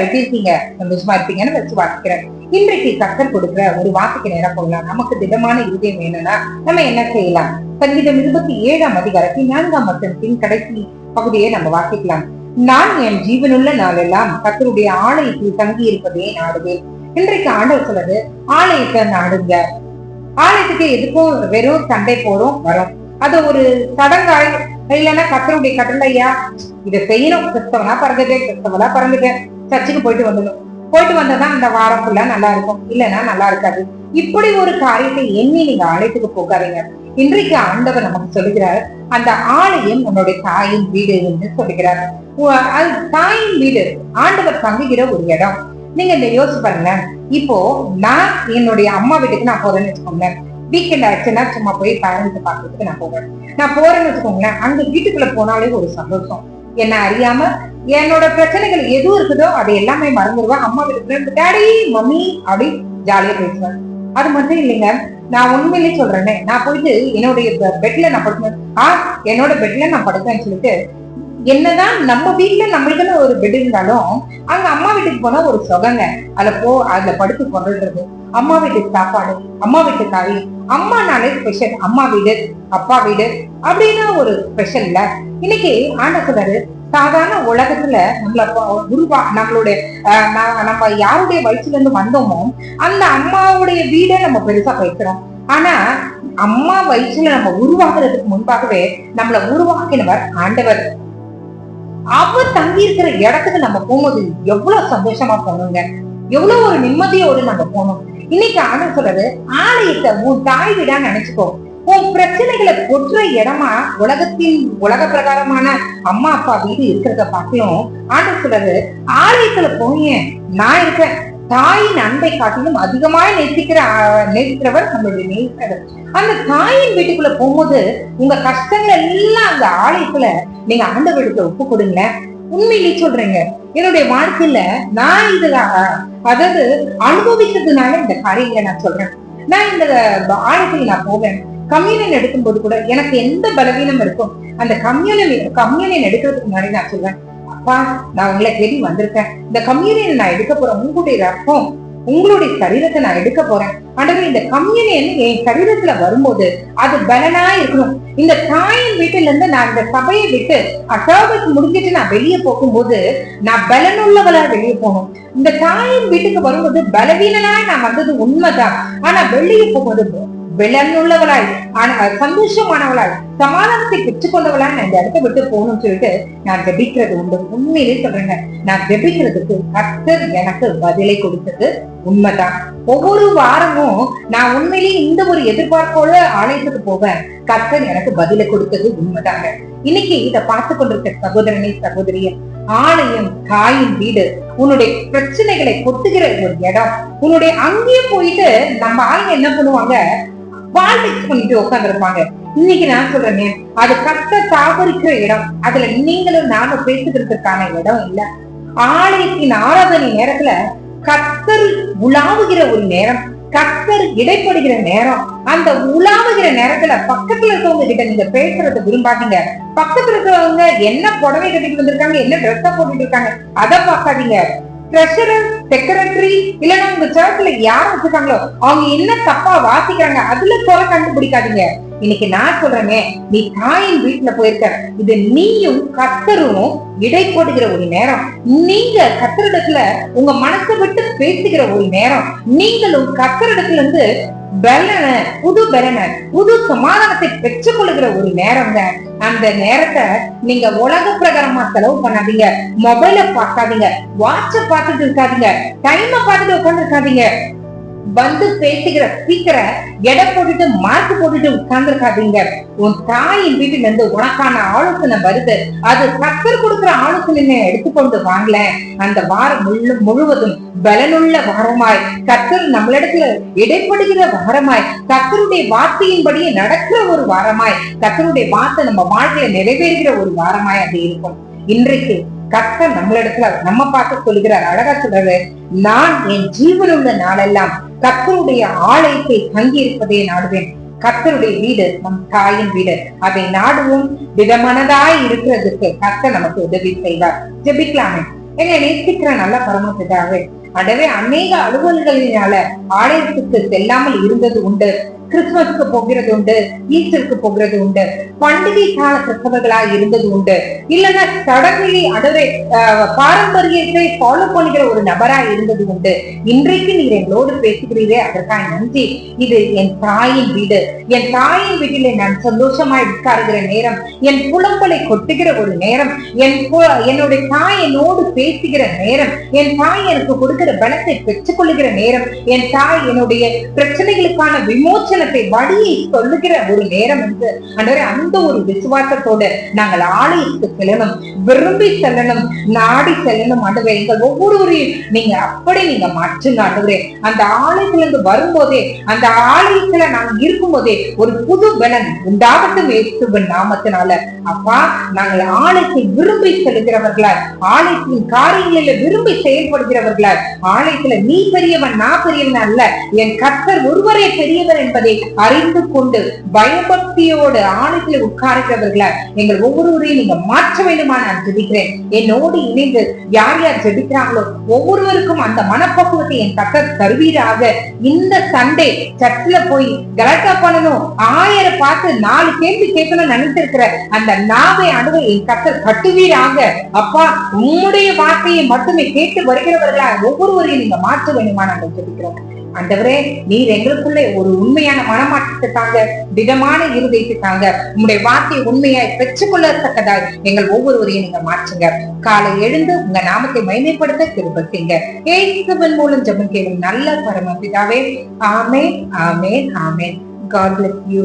எப்படி இருக்கீங்க சந்தோஷமா இருப்பீங்கன்னு வச்சு வாசிக்கிறேன். இன்றைக்கு கத்தர் கொடுக்குற ஒரு வாக்குக்கு நேரம் போகலாம். நமக்கு திடமான இருதயம் வேணும்னா நம்ம என்ன செய்யலாம்? சங்கீதம் இருபத்தி ஏழாம் அதிகாரத்தின் நான்காம் வசனத்தின் கடைசி பகுதியை நம்ம வாசிக்கலாம். நான் என் ஜீவனுள்ள நாளெல்லாம் கத்தருடைய ஆலயத்தில் தங்கி இருப்பதே நாடுவேன். இன்றைக்கு ஆண்டவர் சொல்றது ஆலயத்தை நாடுங்க. ஆலயத்துக்கு எதுக்கும் வெறும் சண்டை போறோம் வரும். அது ஒரு சடங்காய். இல்லைன்னா கத்தருடைய கட்டளையா? இதை செய்யணும். கிறிஸ்தவனா பறந்துட்டேன் கிறிஸ்தவனா பறந்துட்டேன். சர்ச்சுக்கு போயிட்டு வந்துடும் போயிட்டு வந்தா அந்த வாரம் ஃபுல்லா நல்லா இருக்கும் இல்லைன்னா நல்லா இருக்காது இப்படி ஒரு காரியத்தை எண்ணி நீங்க ஆலயத்துக்கு போகாதீங்க. இன்றைக்கு ஆண்டவர் நமக்கு சொல்லுகிறார் அந்த ஆலயம் உன்னுடைய தாயின் வீடு என்று சொல்லுகிறார். அது தாயின் வீடு ஆண்டவர் தங்குகிற ஒரு இடம். நீங்க இந்த யோசிச்சு பாருங்க. இப்போ நான் என்னுடைய அம்மா வீட்டுக்கு நான் போறேன்னு வச்சுக்கோங்களேன். வீக்கெண்ட் ஆச்சுன்னா சும்மா போய் பேரண்ட்ஸ் பாக்குறதுக்கு நான் போவேன். நான் போறேன்னு வச்சுக்கோங்களேன். அந்த வீட்டுக்குள்ள போனாலே ஒரு சந்தோஷம். என்ன அறியாம என்னோட பிரச்சனைகள் எது இருக்குதோ அதை எல்லாமே மறந்துடுவேன் அம்மா வீட்டுக்கு டேடி மம்மி அப்படி ஜாலியா பேசுவேன். அது மட்டும் இல்லைங்க நான் உண்மையிலே சொல்றேனே நான் போயிட்டு என்னுடைய பெட்ல நான் படுத்தேன் ஆ என்னோட பெட்ல நான் படுத்தேன்னு சொல்லிட்டு என்னதான் நம்ம வீட்டுல நம்மளுக்குன்னு ஒரு பெட் இருந்தாலும் அங்க அம்மா வீட்டுக்கு போனா ஒரு சொகங்க. அதுல போ அதுல படுத்து கொண்டுடுறது அம்மா வீட்டுக்கு சாப்பாடு அம்மா வீட்டு காய் அம்மானாலே ஸ்பெஷல் அம்மா வீடு அப்பா வீடு அப்படின்னு ஒரு ஸ்பெஷல்ல இன்னைக்கு ஆண்ட சொல்றாரு சாதாரண உலகத்துல நம்மள ப- உருவா நம்மளுடைய அஹ், நா- நம்ம யாருடைய வயிற்றுல இருந்து வந்தோமோ அந்த அம்மாவுடைய வீடை நம்ம பெருசா பேசுறோம் ஆனா அம்மா வயிற்றுல நம்ம உருவாக்குறதுக்கு முன்பாகவே நம்மள உருவாக்கினவர் ஆண்டவர். அவர் தங்கி இருக்கிற இடத்துக்கு நம்ம போகும்போது எவ்வளவு சந்தோஷமா போகணுங்க எவ்வளவு ஒரு நிம்மதியோடு நம்ம போகணும் இன்னைக்கு ஆண்டவர் சொல்றது ஆலயத்தை உன் தாய் வீடா நினைச்சுக்கோ. உன் பிரச்சனைகளை கொற்ற இடமா உலகத்தின் உலக பிரகாரமான அம்மா அப்பா வீடு இருக்கிறத பார்க்கலும் ஆண்டு சொல்றது ஆலயத்துல போய் நான் இருக்கேன் தாயின் அன்பை காட்டிலும் அதிகமாய் நேசிக்கிற ஆஹ், நேசிக்கிறவர் நம்மளுடைய நேசிக்கிறவர். அந்த தாயின் வீட்டுக்குள்ள போகும்போது உங்க கஷ்டங்கள் எல்லாம் அந்த ஆலயத்துல நீங்க ஆண்டவருக்கு ஒப்பு கொடுங்க உண்மையிலே சொல்றீங்க என்னுடைய வாழ்க்கையில நான் இதுல அதாவது அனுபவிக்கிறதுனால இந்த காரியங்களை நான் சொல்றேன். நான் இந்த ஆழத்தில் நான் போவேன். கம்யூனியன் எடுக்கும்போது கூட எனக்கு எந்த பலவீனம் இருக்கும்? அந்த கம்யூனியன் கம்யூனியன் எடுக்கிறதுக்கு முன்னாடி நான் சொல்றேன். அப்பா நான் உங்களை தேடி வந்திருக்கேன். இந்த கம்யூனியன் நான் எடுக்க போறேன். உங்களுடைய ரத்தம் உங்களுடைய சரீரத்தை நான் எடுக்க போறேன். ஆண்டவர் இந்த கம்யூனியன் என் சரீரத்துல வரும்போது அது பலனா இருக்கணும்? இந்த தாயின் வீட்டில இருந்து நான் இந்த சபையை விட்டு அசாபத்து முடிஞ்சிட்டு நான் வெளியே போகும்போது நான் பலனுள்ளவளா வெளியே போகணும் இந்த தாயின் வீட்டுக்கு வரும்போது பலவீனனா நான் வந்தது உண்மைதான். ஆனா வெளியே போகும்போது விளர்ந்துள்ளவளாய் ஆனா சந்தோஷமானவளாய் சமாதானத்தை பெற்றுக்கொண்டவளாய் நான் இந்த இடத்தை விட்டு போகணும்னு சொல்லிட்டு நான் ஜெபிக்கிறது உண்டு உண்மையிலே சொல்றேங்க நான் ஜெபிக்கிறதுக்கு கர்த்தர் எனக்கு பதிலை கொடுத்தது உண்மைதான் ஒவ்வொரு வாரமும் நான் உண்மையிலேயே இந்த ஒரு எதிர்பார்ப்போட ஆலயத்துக்கு போவேன் கர்த்தர் எனக்கு பதிலை கொடுத்தது உண்மைதாங்க இன்னைக்கு இதை பார்த்து கொண்டிருக்க சகோதரனே சகோதரியே ஆலயம் தாயின் வீடு உன்னுடைய பிரச்சனைகளை கொத்துகிற ஒரு இடம் உன்னுடைய அங்கேயே போயிட்டு நம்ம ஆளுங்க என்ன பண்ணுவாங்க பாலிடிக்ஸ் பண்ணிட்டு உட்காந்துருப்பாங்க இன்னைக்கு நான் சொல்றேன் அது கத்த தாபரிக்கிற இடம். அதுல நீங்களும் நாம பேசுகிறதுக்கான இடம் இல்ல. ஆலயத்தின் ஆராதனை நேரத்துல கத்தர் உலாவுகிற ஒரு நேரம் கத்தர் இடைப்படுகிற நேரம். அந்த உலாவுகிற நேரத்துல பக்கத்துல இருக்கவங்க கிட்ட நீங்க பேசுறத விரும்பாதீங்க. பக்கத்துல இருக்கிறவங்க என்ன புடவை கட்டிட்டு வந்திருக்காங்க என்ன ட்ரெஸ்ஸா போட்டுட்டு இருக்காங்க அதை பார்க்காதீங்க. ட்ரெஷரர் செக்ரட்டரி இல்லைன்னா உங்க சர்ச்ல யார் வச்சிருக்காங்களோ அவங்க என்ன தப்பா வாசிக்கிறாங்க அதுல குறை கண்டுபிடிக்காதீங்க. இன்னைக்கு நான் சொல்றேனே நீ தாயின் வீட்டுல போயிருக்க. இது நீயும் கத்தரும் இடைப்படுகிற ஒரு நேரம். நீங்க கத்தரிடத்துல உங்க மனசை விட்டு பேசுகிற ஒரு நேரம். நீங்களும் கத்தரிடத்துல இருந்து பலன புது பலன புது சமாதானத்தை பெற்றுக்கொள்ளுகிற ஒரு நேரங்க. அந்த நேரத்தை நீங்க உலக பிரகாரமா செலவு பண்ணாதீங்க. மொபைல பார்க்காதீங்க. வாட்ச பார்த்துட்டு இருக்காதீங்க. டைம பார்த்துட்டு உட்கார்ந்து இருக்காதீங்க வந்து பேசுகிற ஸ்பீக்கரை எடை போட்டுட்டு மார்க் போட்டுட்டு உட்கார்ந்து இருக்காதீங்க உன் தாயின் வீட்டுல இருந்து உனக்கான ஆலோசனை வருது. அது சக்கர் கொடுக்கிற ஆலோசனை எடுத்துக்கொண்டு வாங்கல அந்த வாரம் முழு முழுவதும் பலனுள்ள வாரமாய். கத்தர் நம்மளிடத்துல இடைப்படுகிற வாரமாய். கத்தருடைய வார்த்தையின்படியே நடக்கிற ஒரு வாரமாய். கத்தருடைய வார்த்தை நம்ம வாழ்க்கையில நிறைவேறுகிற ஒரு வாரமாய் அது இருக்கும். இன்றைக்கு கத்தர் நம்மளிடத்துல நம்ம பார்த்து சொல்லுகிறார். அழகா சொல்றாரு நான் என் ஜீவனுள்ள நாளெல்லாம் கத்தருடைய ஆலயத்தை தங்கி நாடுவேன். கத்தருடைய வீடு நம் தாயின் வீடு. அதை நாடுவோம். திடமனதாய் இருக்கிறதுக்கு கர்த்தர் நமக்கு உதவி செய்வார். ஜெபிக்கலாமே. என்னை நேசிக்கிற நல்ல பரமபிதாவே அடவே அநேக அலுவல்களினால ஆலயத்துக்கு செல்லாமல் இருந்தது உண்டு. கிறிஸ்துமஸ்க்கு போகிறது உண்டு ஈஸ்டருக்கு போகிறது உண்டு பண்டிகை கால கிறிஸ்தவர்களா இருந்தது உண்டு இல்லைன்னா சடங்கை அடவே பாரம்பரியத்தை ஃபாலோ பண்ணுகிற ஒரு நபரா இருந்தது உண்டு இன்றைக்கு நீர் எங்களோடு பேசுகிறீரே அதற்காக நன்றி. இது என் தாயின் வீடு. என் தாயின் வீட்டிலே நான் சந்தோஷமாய் உட்காருகிற நேரம் என் புலம்பலை கொட்டுகிற ஒரு நேரம் என் என்னுடைய தாய் என்னோடு பேசுகிற நேரம் என் தாய் எனக்கு கொடுக்கிற பலத்தை பெற்றுக் கொள்ளுகிற நேரம் என் தாய் என்னுடைய பிரச்சனைகளுக்கான விமோச்சனத்தை வழியை சொல்லுகிற ஒரு நேரம் என்று அன்றே அந்த ஒரு விசுவாசத்தோடு நாங்கள் ஆலயத்துக்கு செல்லணும் விரும்பி செல்லணும் நாடி செல்லணும். ஆண்டவரே எங்கள் ஒவ்வொருவரையும் நீங்க அப்படி நீங்க மாற்றுங்க ஆண்டவரே அந்த ஆலயத்திலிருந்து வரும்போதே அந்த ஆலயத்துல நாங்க இருக்கும் போதே ஒரு புது பலன் உண்டாகட்டும் இயேசுவின் நாமத்தினால. அப்பா நாங்கள் ஆலயத்தை விரும்பி செல்கிறவர்களாய் ஆலயத்தின் காரியங்களில விரும்பி செயல்படுகிறவர்களாய் ஆலயத்துல நீ பெரியவன் நான் பெரியவன் அல்ல என் கத்தர் ஒருவரே பெரியவர் என்பதை அறிந்து கொண்டு பயபக்தியோடு ஆலயத்தில் உட்காருகிறவர்களாய் எங்கள் ஒவ்வொருவரையும் நீங்க மாற்ற வேண்டுமா நான் ஜெபிக்கிறேன். என்னோடு இணைந்து யார் யார் ஜெபிக்கிறாங்களோ ஒவ்வொருவருக்கும் அந்த மனப்பக்குவத்தை என் கர்த்தர் தருவீராக. இந்த சண்டே சர்ச்சில் போய் கலட்டா பண்ணணும் ஆயிரம் பார்த்து நாலு கேள்வி கேட்கணும் நினைத்திருக்கிற அந்த நாவை அணுவை என் கத்தர் கட்டுவீராக அப்பா உம்முடைய வார்த்தையை மட்டுமே கேட்டு வருகிறவர்களா ஒவ்வொருவரையும் நீங்க மாற்ற வேண்டுமா நாங்கள் ஜெபிக்கிறோம். ஆண்டவரே நீர் எங்களுக்குள்ளே ஒரு உண்மையான மனமாற்றத்தை தாங்க திடமான தாங்க உங்களுடைய வார்த்தையை உண்மையாய் பெற்றுக்கொள்ளத்தக்கதாய் எங்கள் ஒவ்வொருவரையும் நீங்க மாற்றுங்க. காலை எழுந்து உங்க நாமத்தை மைமைப்படுத்த திரும்ப ஏசுவன் மூலம் ஜெபம் கேளும் நல்ல பரமபிதாவே. ஆமே ஆமே ஆமே காட் பிளஸ் யூ